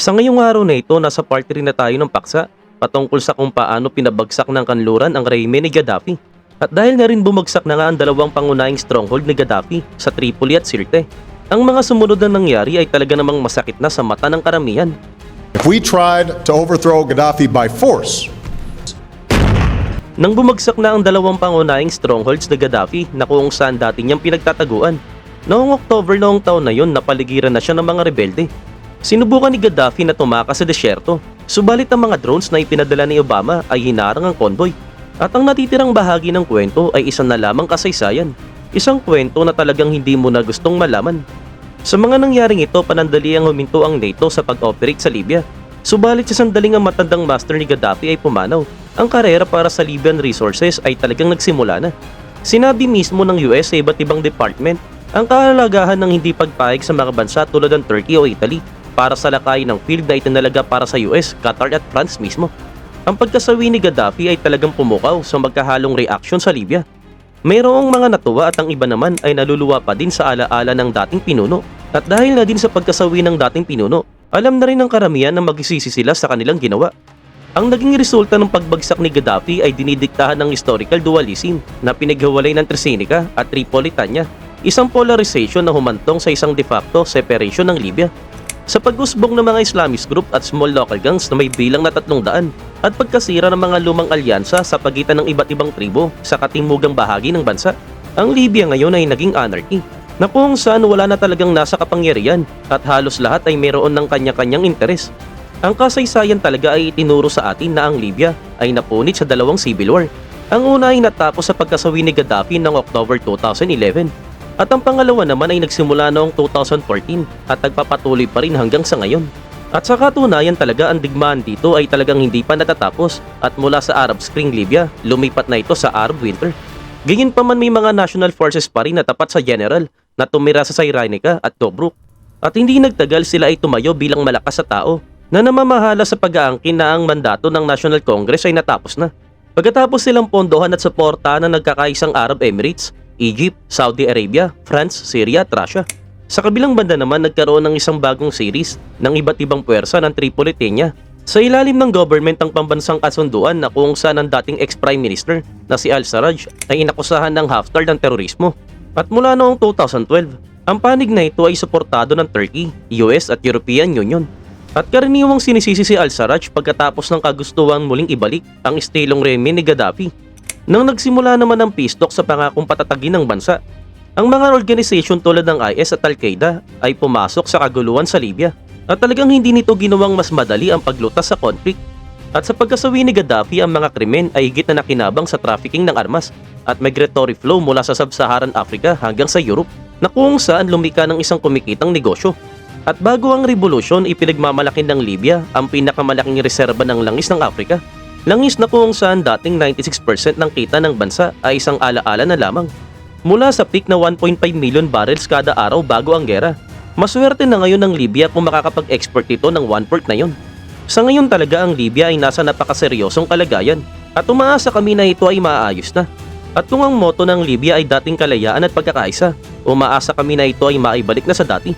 Sa ngayong araw na ito, nasa party rin na tayo ng paksa patungkol sa kung paano pinabagsak ng kanluran ang rehime ni Gaddafi. At dahil na rin bumagsak na nga ang dalawang pangunahing stronghold ni Gaddafi sa Tripoli at Sirte, ang mga sumunod na nangyari ay talaga namang masakit na sa mata ng karamihan. If we tried to overthrow Gaddafi by force, Nang bumagsak na ang dalawang pangunahing strongholds ni Gaddafi na kung saan dati niyang pinagtataguan, noong October noong taon na yun napaligiran na siya ng mga rebelde. Sinubukan ni Gaddafi na tumakas sa desyerto, subalit ang mga drones na ipinadala ni Obama ay hinarang ang konvoy. At ang natitirang bahagi ng kwento ay isang na lamang kasaysayan, isang kwento na talagang hindi mo na gustong malaman. Sa mga nangyaring ito, panandali ang huminto ang NATO sa pag-operate sa Libya. Subalit sa sandaling ang matandang master ni Gaddafi ay pumanaw, ang karera para sa Libyan resources ay talagang nagsimula na. Sinabi mismo ng US sa iba't ibang department ang kahalagahan ng hindi pagpahig sa mga bansa tulad ng Turkey o Italy para sa lakay ng field na itinalaga para sa US, Qatar at France mismo. Ang pagkasawi ni Gaddafi ay talagang pumukaw sa magkahalong reaksyon sa Libya. Mayroong mga natuwa at ang iba naman ay naluluwa pa din sa alaala ng dating pinuno. At dahil na din sa pagkasawi ng dating pinuno, alam na rin ng karamihan na magsisisi sila sa kanilang ginawa. Ang naging resulta ng pagbagsak ni Gaddafi ay dinidiktahan ng historical dualism na pinaghiwalay ng Trisenica at Tripolitania, isang polarization na humantong sa isang de facto separation ng Libya. Sa pag-usbong ng mga Islamist group at small local gangs na may bilang na tatlong daan at pagkasira ng mga lumang alyansa sa pagitan ng iba't ibang tribo sa katimugang bahagi ng bansa, ang Libya ngayon ay naging anarchy na kung saan wala na talagang nasa kapangyarihan at halos lahat ay mayroon ng kanya-kanyang interes. Ang kasaysayan talaga ay itinuro sa atin na ang Libya ay napunit sa dalawang civil war. Ang una ay natapos sa pagkasawi ni Gaddafi noong October 2011 at ang pangalawa naman ay nagsimula noong 2014 at nagpapatuloy pa rin hanggang sa ngayon. At sa katunayan talaga ang digmaan dito ay talagang hindi pa natatapos at mula sa Arab Spring Libya, lumipat na ito sa Arab Winter. Gayun pa man may mga national forces pa rin na tapat sa general na tumira sa Cyrenaica at Tobruk. At hindi nagtagal sila ay tumayo bilang malakas sa tao na namamahala sa pag-aangkin na ang mandato ng National Congress ay natapos na. Pagkatapos silang pondohan at suportahan ng nagkakaisang Arab Emirates, Egypt, Saudi Arabia, France, Syria at Russia. Sa kabilang banda naman nagkaroon ng isang bagong series ng iba't ibang puwersa ng Tripolitania sa ilalim ng government ng pambansang kasunduan na kung saan ang dating ex-prime minister na si Al-Sarraj ay inakusahan ng Haftar ng terorismo. At mula noong 2012, ang panig na ito ay suportado ng Turkey, US at European Union. At karaniwang sinisisi si Al-Sarraj pagkatapos ng kagustuhan muling ibalik ang estilong reme ni Gaddafi. Nang nagsimula naman ang peace talk sa pangakong patatagin ng bansa, ang mga organisasyon tulad ng IS at Al-Qaeda ay pumasok sa kaguluhan sa Libya at talagang hindi nito ginawang mas madali ang paglutas sa conflict. At sa pagkasawi ni Gaddafi ang mga krimen ay higit na nakinabang sa trafficking ng armas at migratory flow mula sa Sub-Saharan Africa hanggang sa Europe na kung saan lumika ng isang kumikitang negosyo. At bago ang revolusyon, ipinagmamalaki ng Libya ang pinakamalaking reserba ng langis ng Afrika. Langis na kung saan dating 96% ng kita ng bansa ay isang alaala na lamang. Mula sa peak na 1.5 million barrels kada araw bago ang gera. Maswerte na ngayon ng Libya kung makakapag-export ito ng one-fourth na yon. Sa ngayon talaga ang Libya ay nasa napakaseryosong kalagayan at umaasa kami na ito ay maayos na. At kung ang moto ng Libya ay dating kalayaan at pagkakaisa, umaasa kami na ito ay maibalik na sa dati.